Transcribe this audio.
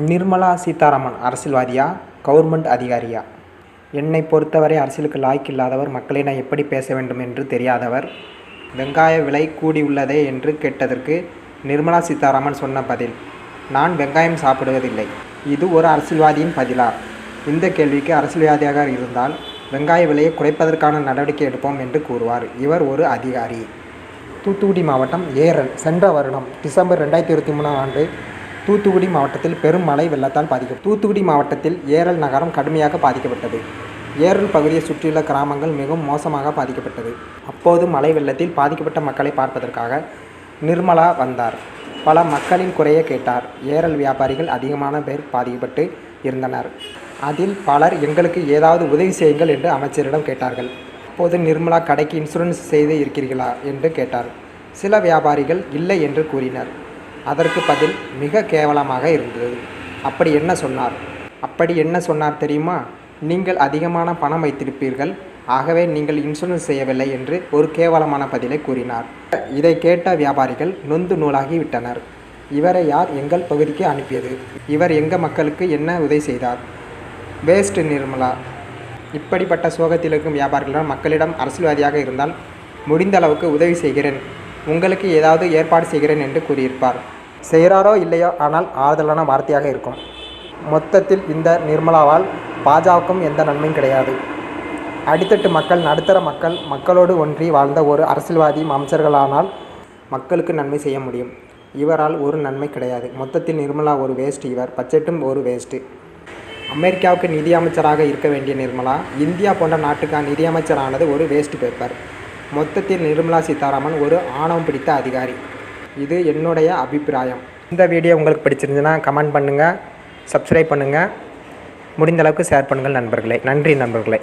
Nirmala Sitharaman அரசியல்வாதியா government அதிகாரியா? என்னை பொறுத்தவரை அரசியலுக்கு லாய்க்கு இல்லாதவர் மக்களை நான் எப்படி பேச வேண்டும் என்று தெரியாதவர். வெங்காய விலை கூடியுள்ளதே என்று கேட்டதற்கு நிர்மலா சீதாராமன் சொன்ன பதில் நான் வெங்காயம் சாப்பிடுவதில்லை. இது ஒரு அரசியல்வாதியின் பதிலா இந்த கேள்விக்கு அரசியல்வாதியாக இருந்தால் வெங்காய விலையை குறைப்பதற்கான நடவடிக்கை எடுப்போம் என்று கூறுவார். இவர் ஒரு அதிகாரி. தூத்துக்குடி மாவட்டம் ஏரல் சென்ற வருடம் டிசம்பர் ரெண்டாயிரத்தி இருபத்தி மூணாம் ஆண்டு தூத்துக்குடி மாவட்டத்தில் பெரும் மழை வெள்ளத்தால் பாதிக்க தூத்துக்குடி மாவட்டத்தில் ஏரல் நகரம் கடுமையாக பாதிக்கப்பட்டது. ஏரல் பகுதியை சுற்றியுள்ள கிராமங்கள் மிகவும் மோசமாக பாதிக்கப்பட்டது. அப்போது மழை வெள்ளத்தில் பாதிக்கப்பட்ட மக்களை பார்ப்பதற்காக நிர்மலா வந்தார். பல மக்களின் குறையை கேட்டார். ஏரல் வியாபாரிகள் அதிகமான பேர் பாதிக்கப்பட்டு இருந்தனர். அதில் பலர் எங்களுக்கு ஏதாவது உதவி செய்யுங்கள் என்று அமைச்சரிடம் கேட்டார்கள். அப்போது நிர்மலா கடைக்கு இன்சூரன்ஸ் செய்து இருக்கிறீர்களா? என்று கேட்டார். சில வியாபாரிகள் இல்லை என்று கூறினர். அதற்கு பதில் மிக கேவலமாக இருந்தது. அப்படி என்ன சொன்னார்? அப்படி என்ன சொன்னார் தெரியுமா? நீங்கள் அதிகமான பணம் வைத்திருப்பீர்கள். ஆகவே நீங்கள் இன்சூரன்ஸ் செய்யவில்லை என்று ஒரு கேவலமான பதிலை கூறினார். இதை கேட்ட வியாபாரிகள் நொந்து நூலாகி விட்டனர். இவரை யார் எங்கள் பகுதிக்கு அனுப்பியது? இவர் எங்கள் மக்களுக்கு என்ன உதவி செய்தார்? வேஸ்ட் நிர்மலா. இப்படிப்பட்ட சோகத்தில் இருக்கும் வியாபாரிகளிடம் மக்களிடம் அரசியல்வாதியாக இருந்தால் முடிந்த அளவுக்கு உதவி செய்கிறேன். உங்களுக்கு ஏதாவது ஏற்பாடு செய்கிறேன் என்று கூறியிருப்பார். செய்கிறாரோ இல்லையோ ஆனால் ஆறுதலான வார்த்தையாக இருக்கும். மொத்தத்தில் இந்த நிர்மலாவால் பாஜகவுக்கும் எந்த நன்மையும் கிடையாது. அடித்தட்டு மக்கள் நடுத்தர மக்கள் மக்களோடு ஒன்றி வாழ்ந்த ஒரு அரசியல்வாதி அமைச்சர்களானால் மக்களுக்கு நன்மை செய்ய முடியும். இவரால் ஒரு நன்மை கிடையாது. மொத்தத்தில் நிர்மலா ஒரு வேஸ்ட் இவர் பட்ஜெட்டும் ஒரு வேஸ்ட்டு அமெரிக்காவுக்கு நிதியமைச்சராக இருக்க வேண்டிய நிர்மலா இந்தியா போன்ற நாட்டுக்கான நிதியமைச்சரானது ஒரு வேஸ்ட் பேப்பர் மொத்தத்தில் நிர்மலா சீதாராமன் ஒரு ஆணவம் பிடித்த அதிகாரி. இது என்னுடைய அபிப்பிராயம். இந்த வீடியோ உங்களுக்கு பிடிச்சிருந்துன்னா கமெண்ட் பண்ணுங்கள் சப்ஸ்கிரைப் பண்ணுங்கள் முடிந்தளவுக்கு ஷேர் பண்ணுங்கள் நண்பர்களே. நன்றி நண்பர்களே.